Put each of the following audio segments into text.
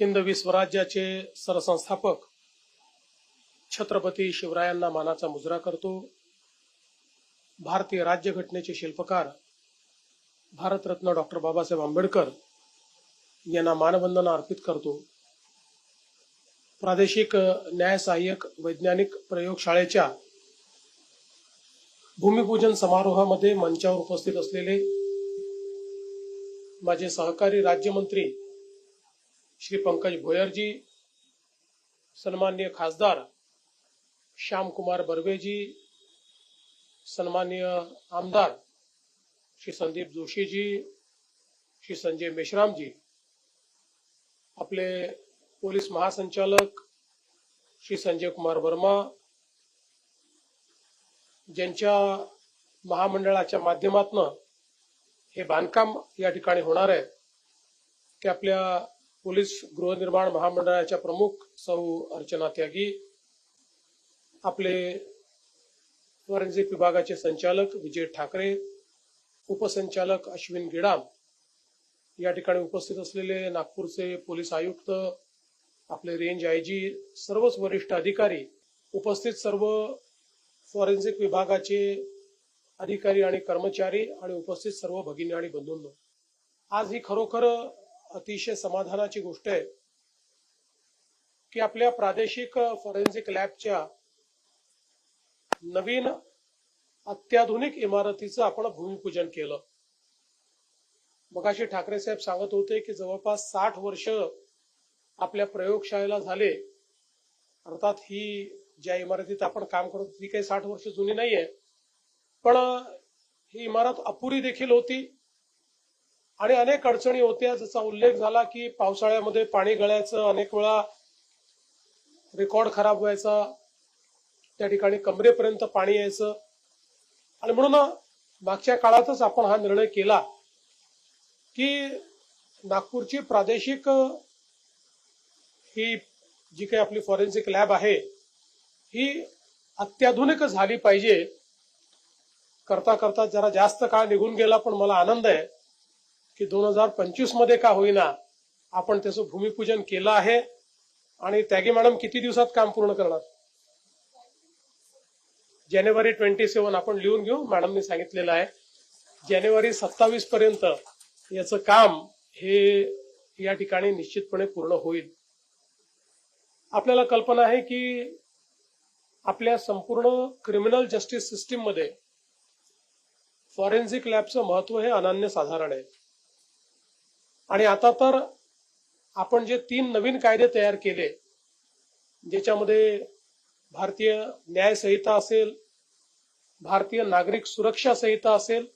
हिंद स्वराज्याचे सरसंस्थापक छत्रपती शिवरायांना मानाचा मुजरा करतो. भारतीय राज्यघटनेचे शिल्पकार भारतरत्न डॉक्टर बाबासाहेब आंबेडकर यांना मानवंदना अर्पित करतो. प्रादेशिक न्याय सहाय्यक वैज्ञानिक प्रयोगशाळेच्या भूमिपूजन समारोहामध्ये मंचावर उपस्थित असलेले माझे सहकारी राज्यमंत्री श्री पंकज भोयरजी सन्माननीय खासदार श्यामकुमार बर्वेजी सन्मान्य आमदार श्री संदीप जोशीजी श्री संजय मेश्रामजी आपले पोलीस महासंचालक श्री संजय कुमार वर्मा ज्यांच्या महामंडळाच्या माध्यमातून हे बांधकाम या ठिकाणी होणार आहे की आपल्या पोलीस गृहनिर्माण महामंडळाच्या प्रमुख सौ अर्चना त्यागी आपले फॉरेन्सिक विभागाचे संचालक विजय ठाकरे उपसंचालक अश्विन गिडाम या ठिकाणी उपस्थित असलेले नागपूरचे पोलीस आयुक्त आपले रेंज आय जी सर्वच वरिष्ठ अधिकारी उपस्थित सर्व फॉरेन्सिक विभागाचे अधिकारी आणि कर्मचारी आणि उपस्थित सर्व भगिनी आणि बंधूंनो. आज ही खरोखर अतिशय समाधानाची गोष्ट आहे की आपल्या प्रादेशिक फॉरेन्सिक लॅबच्या नवीन अत्याधुनिक इमारतीचं आपण भूमिपूजन केलं. मगाशी ठाकरे साहेब सांगत होते की जवळपास साठ वर्ष आपल्या प्रयोगशाळेला झाले. अर्थात ही ज्या इमारतीत आपण काम करतो ती काही साठ वर्ष जुनी नाहीये. पण ही इमारत अपुरी देखील होती. आणि अनेक अडचणी होत्या. जसा उल्लेख झाला की पावसाळ्यामध्ये पाणी गळायचं अनेक वेळा रेकॉर्ड खराब व्हायचा. त्या ठिकाणी कमरेपर्यंत पाणी यायचं. आणि म्हणून मागच्या काळातच आपण हा निर्णय केला की नागपूरची प्रादेशिक ही जी काही आपली फॉरेन्सिक लॅब आहे ही अत्याधुनिक झाली पाहिजे. करता करता जरा जास्त काळ निघून गेला पण मला आनंद आहे. की दोन हजार पंचवीसमध्ये का होईना आपण त्याचं भूमिपूजन केलं आहे आणि त्यागी मॅडम किती दिवसात काम पूर्ण करणार? जानेवारी ट्वेंटी सेवन आपण लिहून घेऊ मॅडमनी सांगितलेलं आहे. जानेवारी सत्तावीस पर्यंत याचं काम हे या ठिकाणी निश्चितपणे पूर्ण होईल. आपल्याला कल्पना आहे की आपल्या संपूर्ण क्रिमिनल जस्टिस सिस्टीममध्ये फॉरेन्सिक लॅबचं महत्त्व हे अनन्यसाधारण आहे. आणि आता तर आपण जे तीन नवीन कायदे तयार केले ज्याच्यामध्ये भारतीय न्याय संहिता असेल भारतीय नागरिक सुरक्षा संहिता असेल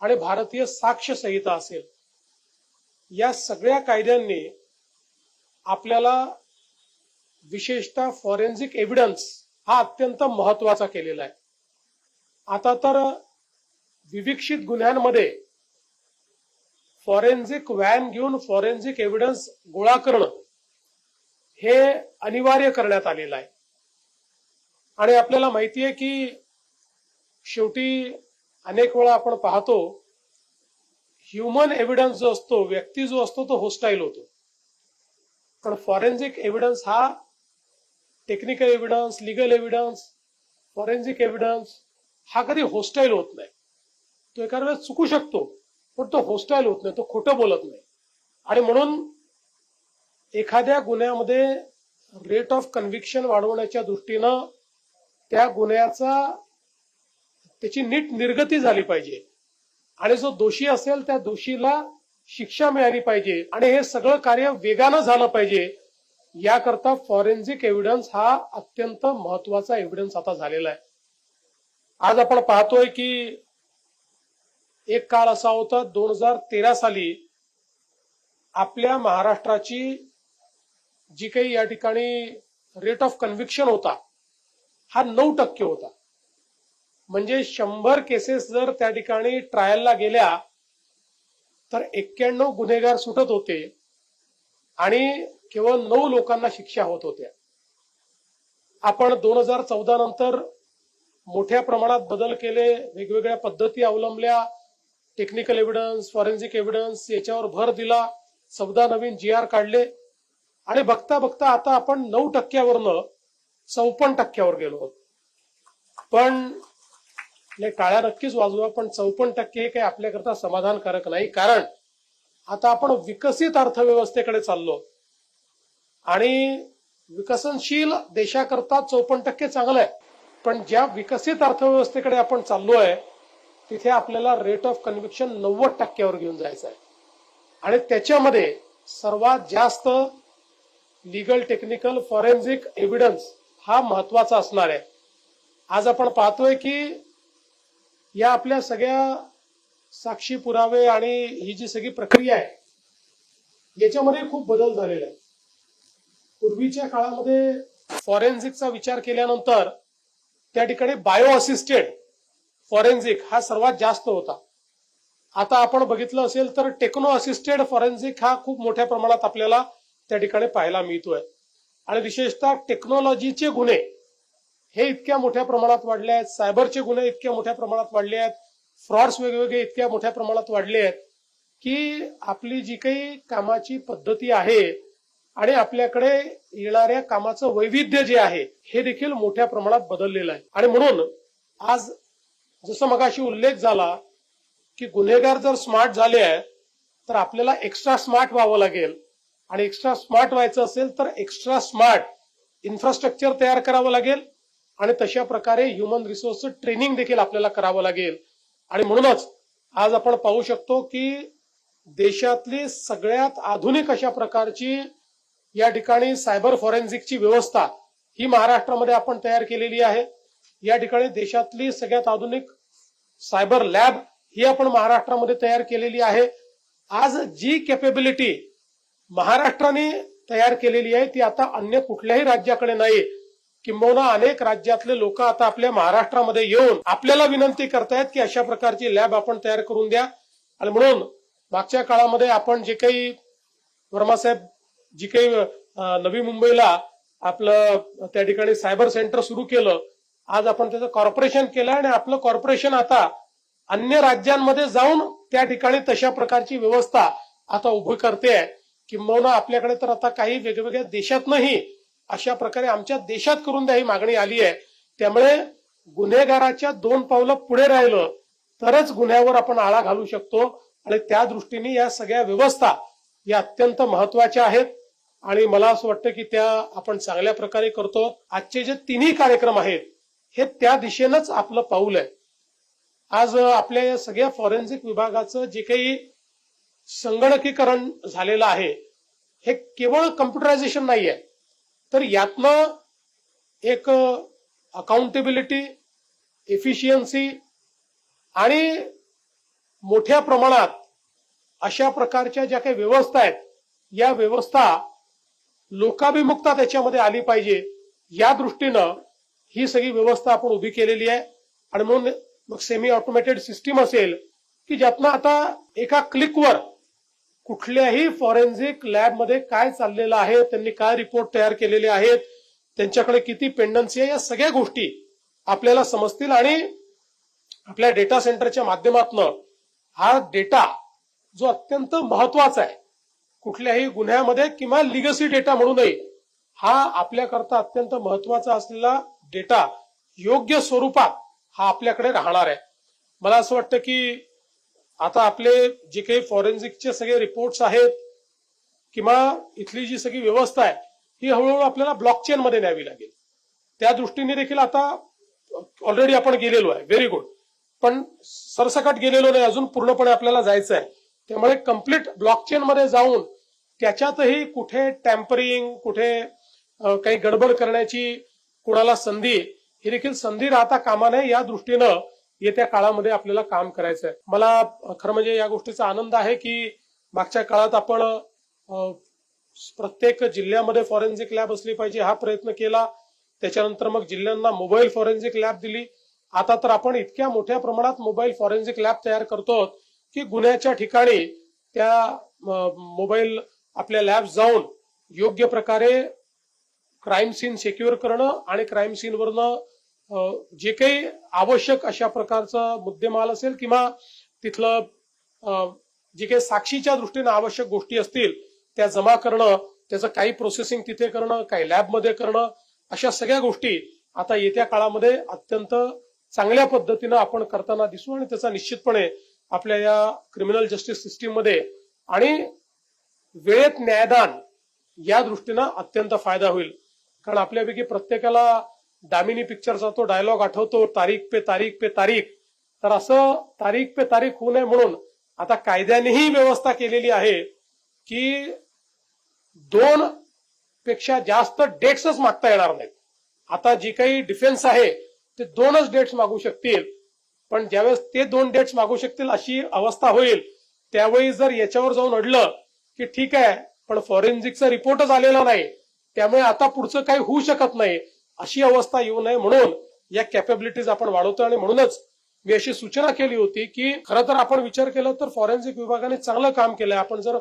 आणि भारतीय साक्ष संहिता असेल या सगळ्या कायद्यांनी आपल्याला विशेषतः फॉरेन्सिक एव्हिडन्स हा अत्यंत महत्त्वाचा केलेला आहे. आता तर विविक्षित गुन्ह्यांमध्ये फॉरेन्सिक व्हॅन घेऊन फॉरेन्सिक एव्हिडन्स गोळा करणं हे अनिवार्य करण्यात आलेलं आहे. आणि आपल्याला माहिती आहे की शेवटी अनेक वेळा आपण पाहतो ह्युमन एव्हिडन्स जो असतो व्यक्ती जो असतो तो होस्टाईल होतो. पण फॉरेन्सिक एव्हिडन्स हा technical evidence legal evidence forensic evidence हा कधी होस्टाईल होत नाही. तो एखाद्या वेळेस चुकू शकतो. पण तो होस्टाईल होत नाही तो खोटं बोलत नाही. आणि म्हणून एखाद्या गुन्ह्यामध्ये रेट ऑफ कन्व्हिक्शन वाढवण्याच्या दृष्टीनं त्या गुन्ह्याचा त्याची नीट निर्गती झाली पाहिजे. आणि जो दोषी असेल त्या दोषीला शिक्षा मिळाली पाहिजे. आणि हे सगळं कार्य वेगानं झालं पाहिजे. याकरता फॉरेन्सिक एव्हिडन्स हा अत्यंत महत्त्वाचा एव्हिडन्स आता झालेला आहे. आज आपण पाहतोय की एक काळ असा होता दोन हजार तेरा साली आपल्या महाराष्ट्राची जी काही या ठिकाणी रेट ऑफ कन्व्हिक्शन होता हा नऊ टक्के होता. म्हणजे शंभर केसेस जर त्या ठिकाणी ट्रायलला गेल्या तर एक्क्याण्णव गुन्हेगार सुटत होते आणि केवळ नऊ लोकांना शिक्षा होत होत्या. आपण दोन हजार चौदा नंतर मोठ्या प्रमाणात बदल केले वेगवेगळ्या पद्धती अवलंबल्या टेक्निकल एव्हिडन्स फॉरेन्सिक एव्हिडन्स याच्यावर भर दिला. चौदा नवीन जी आर काढले. आणि बघता बघता आता आपण नऊ टक्क्यावरनं चौपन्न टक्क्यावर गेलो आहोत. पण नाही, टाळ्या नक्कीच वाजवा पण चौपन्न टक्के हे काही आपल्याकरता समाधानकारक नाही. कारण आता आपण विकसित अर्थव्यवस्थेकडे चाललो. आणि विकसनशील देशाकरता चौपन्न टक्के चांगलं आहे. पण ज्या विकसित अर्थव्यवस्थेकडे आपण चाललो आहे तिथे आपल्याला रेट ऑफ कन्व्हिक्शन नव्वद टक्क्यावर घेऊन जायचं आहे. आणि त्याच्यामध्ये सर्वात जास्त लिगल टेक्निकल फॉरेन्सिक एव्हिडन्स हा महत्त्वाचा असणार आहे. आज आपण पाहतोय की या आपल्या सगळ्या साक्षी पुरावे आणि ही जी सगळी प्रक्रिया आहे याच्यामध्ये खूप बदल झालेला आहे पूर्वीच्या काळामध्ये फॉरेन्सिकचा विचार केल्यानंतर त्या ठिकाणी बायो असिस्टेड फॉरेन्सिक हा सर्वात जास्त होता. आता आपण बघितलं असेल तर टेक्नो असिस्टेड फॉरेन्सिक हा खूप मोठ्या प्रमाणात आपल्याला त्या ठिकाणी पाहायला मिळतोय. आणि विशेषतः टेक्नॉलॉजीचे गुन्हे हे इतक्या मोठ्या प्रमाणात वाढले आहेत. सायबरचे गुन्हे इतक्या मोठ्या प्रमाणात वाढले आहेत. फ्रॉड्स वेगवेगळे इतक्या मोठ्या प्रमाणात वाढले आहेत की आपली जी काही कामाची पद्धती आहे आणि आपल्याकडे येणाऱ्या कामाचं वैविध्य जे आहे हे देखील मोठ्या प्रमाणात बदललेलं आहे. आणि म्हणून आज जसं मगाशी उल्लेख झाला की गुन्हेगार जर स्मार्ट झाले आहे तर आपल्याला एक्स्ट्रा स्मार्ट व्हावं लागेल. आणि एक्स्ट्रा स्मार्ट व्हायचं असेल तर एक्स्ट्रा स्मार्ट इन्फ्रास्ट्रक्चर तयार करावं लागेल. आणि तशा प्रकारे ह्युमन रिसोर्स ट्रेनिंग देखील आपल्याला करावं लागेल. आणि म्हणूनच आज आपण पाहू शकतो की देशातली सगळ्यात आधुनिक अशा प्रकारची या ठिकाणी सायबर फॉरेन्सिकची व्यवस्था ही महाराष्ट्रामध्ये आपण तयार केलेली आहे. या ठिकाणी देशातली सगळ्यात आधुनिक सायबर लॅब ही आपण महाराष्ट्रामध्ये तयार केलेली आहे. आज जी कॅपेबिलिटी महाराष्ट्राने तयार केलेली आहे ती आता अन्य कुठल्याही राज्याकडे नाही. किंबहुना अनेक राज्यातले लोक आता आपल्या महाराष्ट्रामध्ये येऊन आपल्याला विनंती करतायत की अशा प्रकारची लॅब आपण तयार करून द्या. आणि म्हणून मागच्या काळामध्ये आपण जे काही वर्मासाहेब जी काही नवी मुंबईला आपलं त्या ठिकाणी सायबर सेंटर सुरू केलं आज आपण त्याचं कॉर्पोरेशन केलं आणि आपलं कॉर्पोरेशन आता अन्य राज्यांमध्ये जाऊन त्या ठिकाणी तशा प्रकारची व्यवस्था आता उभी करते. आहे किंबहुना आपल्याकडे तर आता काही वेगवेगळ्या देशात नाही अशा प्रकारे आमच्या देशात करून द्या ही मागणी आली आहे. त्यामुळे गुन्हेगाराच्या दोन पावलं पुढे राहिलं तरच गुन्ह्यावर आपण आळा घालू शकतो. आणि त्या दृष्टीने या सगळ्या व्यवस्था या अत्यंत महत्त्वाच्या आहेत. आणि मला असं वाटतं की त्या आपण चांगल्या प्रकारे करतो. आजचे जे तिन्ही कार्यक्रम आहेत हे त्या दिशेनंच आपलं पाऊल आहे. आज आपल्या या सगळ्या फॉरेन्सिक विभागाचं जे काही संगणकीकरण झालेलं आहे हे केवळ कम्प्युटरायझेशन नाही आहे. तर यातनं एक अकाउंटेबिलिटी एफिशियन्सी आणि मोठ्या प्रमाणात अशा प्रकारच्या ज्या काही व्यवस्था आहेत या व्यवस्था लोकाभिमुखता त्याच्यामध्ये आली पाहिजे. या दृष्टीनं ही सगळी व्यवस्था आपण उभी केलेली आहे. आणि म्हणून मग सेमी ऑटोमेटेड सिस्टीम असेल की ज्यातनं आता एका क्लिकवर कुठल्याही फॉरेन्सिक लॅबमध्ये काय चाललेलं आहे त्यांनी काय रिपोर्ट तयार केलेले आहेत त्यांच्याकडे किती पेंडन्सी आहे या सगळ्या गोष्टी आपल्याला समजतील. आणि आपल्या डेटा सेंटरच्या माध्यमातून हा डेटा जो अत्यंत महत्त्वाचा आहे कुठल्याही गुन्ह्यामध्ये किंवा लिगसी डेटा म्हणूनही नये हा आपल्याकरता अत्यंत महत्त्वाचा असलेला डेटा योग्य स्वरूपात हा आपल्याकडे राहणार आहे. मला असं वाटतं की आता आपले जे काही फॉरेन्सिकचे सगळे रिपोर्ट्स आहेत किंवा इथली जी सगळी व्यवस्था आहे ही हळूहळू आपल्याला ब्लॉकचेन मध्ये न्यावी लागेल. त्या दृष्टीने देखील आता ऑलरेडी आपण गेलेलो आहे. व्हेरी गुड पण सरसकट गेलेलो नाही अजून पूर्णपणे आपल्याला जायचं आहे. त्यामुळे कंप्लीट ब्लॉकचेन मध्ये जाऊन त्याच्यातही कुठे टॅम्परिंग कुठे काही गडबड करण्याची कुणाला संधी ही देखील संधी राहता कामा नये या दृष्टीनं येत्या काळामध्ये आपल्याला काम करायचं आहे मला खरं म्हणजे या गोष्टीचा आनंद आहे की मागच्या काळात आपण प्रत्येक जिल्ह्यामध्ये फॉरेन्सिक लॅब असली पाहिजे हा प्रयत्न केला. त्याच्यानंतर मग जिल्ह्यांना मोबाईल फॉरेन्सिक लॅब दिली. आता तर आपण इतक्या मोठ्या प्रमाणात मोबाईल फॉरेन्सिक लॅब तयार करतो की गुन्ह्याच्या ठिकाणी त्या मोबाईल आपल्या लॅब जाऊन योग्य प्रकारे क्राईम सीन सेक्युअर करणं आणि क्राईम सीनवरनं जे काही आवश्यक अशा प्रकारचा मुद्देमाल असेल किंवा तिथलं जे काही साक्षीच्या दृष्टीने आवश्यक गोष्टी असतील त्या जमा करणं त्याचं काही प्रोसेसिंग तिथे करणं काही लॅबमध्ये करणं अशा सगळ्या गोष्टी आता येत्या काळामध्ये अत्यंत चांगल्या पद्धतीनं आपण करताना दिसू आणि त्याचा निश्चितपणे आपल्या या क्रिमिनल जस्टिस सिस्टीममध्ये आणि वेळेत न्यायदान या दृष्टीनं अत्यंत फायदा होईल. कारण आपल्यापैकी प्रत्येकाला दामिनी पिक्चरचा तो डायलॉग आठवतो तारीख पे तारीख पे तारीख. तर असं तारीख पे तारीख होऊ नये म्हणून आता कायद्यानेही व्यवस्था केलेली आहे की दोन पेक्षा जास्त डेट्सच मागता येणार नाहीत. आता जी काही डिफेन्स आहे ते दोनच डेट्स मागू शकतील. पण ज्यावेळेस ते दोन डेट्स मागू शकतील अशी अवस्था होईल त्यावेळी जर याच्यावर जाऊन अडलं की ठीक आहे पण फॉरेन्सिकचा रिपोर्टच आलेला नाही त्यामुळे आता पुढचं काही होऊ शकत नाही अशी अवस्था येऊ नये म्हणून या कॅपेबिलिटीज आपण वाढवतो आणि म्हणूनच मी अशी सूचना केली होती की खरं तर आपण विचार केला तर फॉरेन्सिक विभागाने चांगलं काम केलंय. आपण जर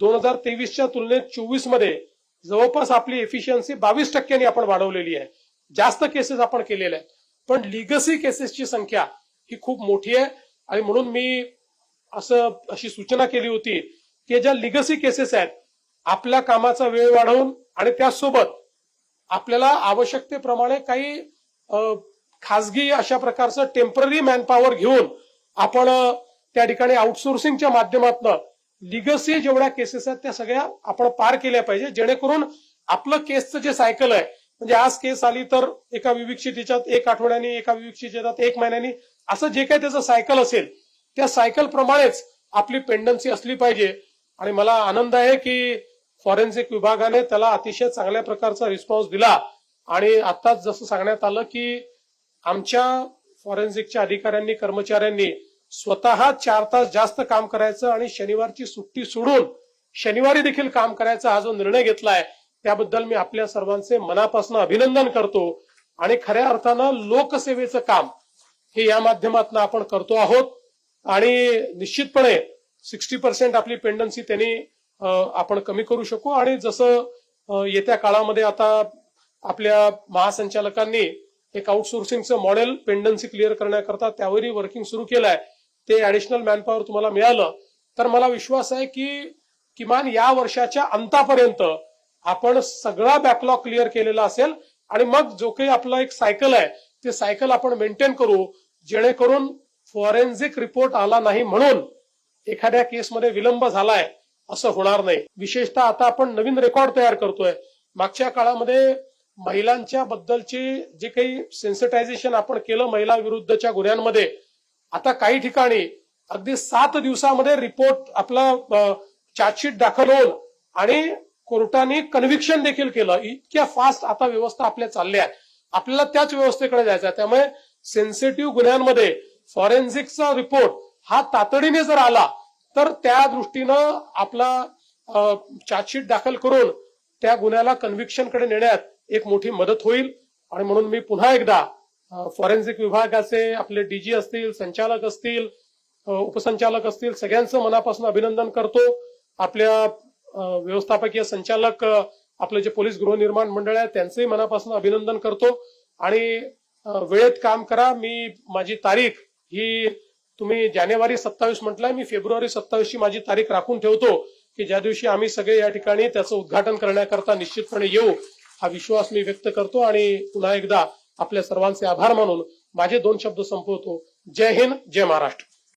दोन हजार तेवीसच्या तुलनेत चोवीसमध्ये जवळपास आपली एफिशियन्सी बावीस टक्क्यांनी आपण वाढवलेली आहे. जास्त केसेस आपण केलेल्या आहेत. पण लिगसी केसेसची संख्या ही खूप मोठी आहे. आणि म्हणून मी असं अशी सूचना केली होती की ज्या लिगसी केसेस आहेत आपल्या कामाचा वेळ वाढवून आणि त्यासोबत आपल्याला आवश्यकतेप्रमाणे काही खासगी अशा प्रकारचं टेंपररी मॅनपॉवर घेऊन आपण त्या ठिकाणी आउटसोर्सिंगच्या माध्यमातून लिगसी जेवढ्या केसेस आहेत त्या सगळ्या आपण पार केल्या पाहिजे. जेणेकरून आपलं केसचं जे सायकल आहे म्हणजे आज केस आली तर एका विविक्षितेच्यात एक आठवड्याने एका विविक्षित एक महिन्यानी असं जे काही त्याचं सायकल असेल त्या सायकल प्रमाणेच आपली पेंडन्सी असली पाहिजे. आणि मला आनंद आहे की फॉरेन्सिक विभागाने त्याला अतिशय चांगल्या प्रकारचा रिस्पॉन्स दिला. आणि आताच जसं सांगण्यात आलं की आमच्या फॉरेन्सिकच्या अधिकाऱ्यांनी कर्मचाऱ्यांनी स्वतः चार तास जास्त काम करायचं आणि शनिवारची सुट्टी सोडून शनिवारी देखील काम करायचा हा जो निर्णय घेतलाय त्याबद्दल मी आपल्या सर्वांचे मनापासून अभिनंदन करतो. आणि खऱ्या अर्थानं लोकसेवेचं काम हे या माध्यमातून आपण करतो आहोत. आणि निश्चितपणे सिक्स्टी पर्सेंट आपली पेंडन्सी त्यांनी आपण कमी करू शकू. आणि जसं येत्या काळामध्ये आता आपल्या महासंचालकांनी एक आउटसोर्सिंगचं मॉडेल पेंडन्सी क्लिअर करण्याकरता त्यावरही वर्किंग सुरू केलंय. ते ऍडिशनल मॅनपॉवर तुम्हाला मिळालं. तर मला विश्वास आहे की किमान या वर्षाच्या अंतापर्यंत आपण सगळा बॅकलॉग क्लिअर केलेला असेल. आणि मग जो काही आपला एक सायकल आहे ते सायकल आपण मेंटेन करू जेणेकरून फॉरेन्सिक रिपोर्ट आला नाही म्हणून एखाद्या केसमध्ये विलंब झालाय. असं होणार नाही. विशेषतः आता आपण नवीन रेकॉर्ड तयार करतोय. मागच्या काळामध्ये महिलांच्या बद्दलचे जे काही सेन्सिटायझेशन आपण केलं महिला विरुद्धच्या गुन्ह्यांमध्ये आता काही ठिकाणी अगदी सात दिवसामध्ये रिपोर्ट आपला चार्जशीट दाखल होऊन आणि कोर्टाने कन्व्हिक्शन देखील केलं. इतक्या फास्ट आता व्यवस्था आपल्या चालल्या आहेत. आपल्याला त्याच व्यवस्थेकडे जायचं आहे. त्यामुळे सेन्सिटिव्ह गुन्ह्यांमध्ये फॉरेन्सिकचा रिपोर्ट हा तातडीने जर आला तर त्या दृष्टीनं आपला चार्जशीट दाखल करून त्या गुन्ह्याला कन्व्हिक्शनकडे नेण्यात एक मोठी मदत होईल. आणि म्हणून मी पुन्हा एकदा फॉरेन्सिक विभागाचे आपले डीजी असतील संचालक असतील उपसंचालक असतील सगळ्यांचं मनापासून अभिनंदन करतो. आपल्या व्यवस्थापकीय संचालक आपले जे पोलीस गृहनिर्माण मंडळ आहे त्यांचंही मनापासून अभिनंदन करतो. आणि वेळेत काम करा. मी माझी तारीख ही तुम्ही जानेवारी सत्तावीस म्हटलंय मी फेब्रुवारी सत्तावीस ची माझी तारीख राखून ठेवतो की ज्या दिवशी आम्ही सगळे या ठिकाणी त्याचं उद्घाटन करण्याकरता निश्चितपणे येऊ हा विश्वास मी व्यक्त करतो आणि पुन्हा एकदा आपल्या सर्वांचे आभार मानून माझे दोन शब्द संपवतो. जय हिंद जय महाराष्ट्र.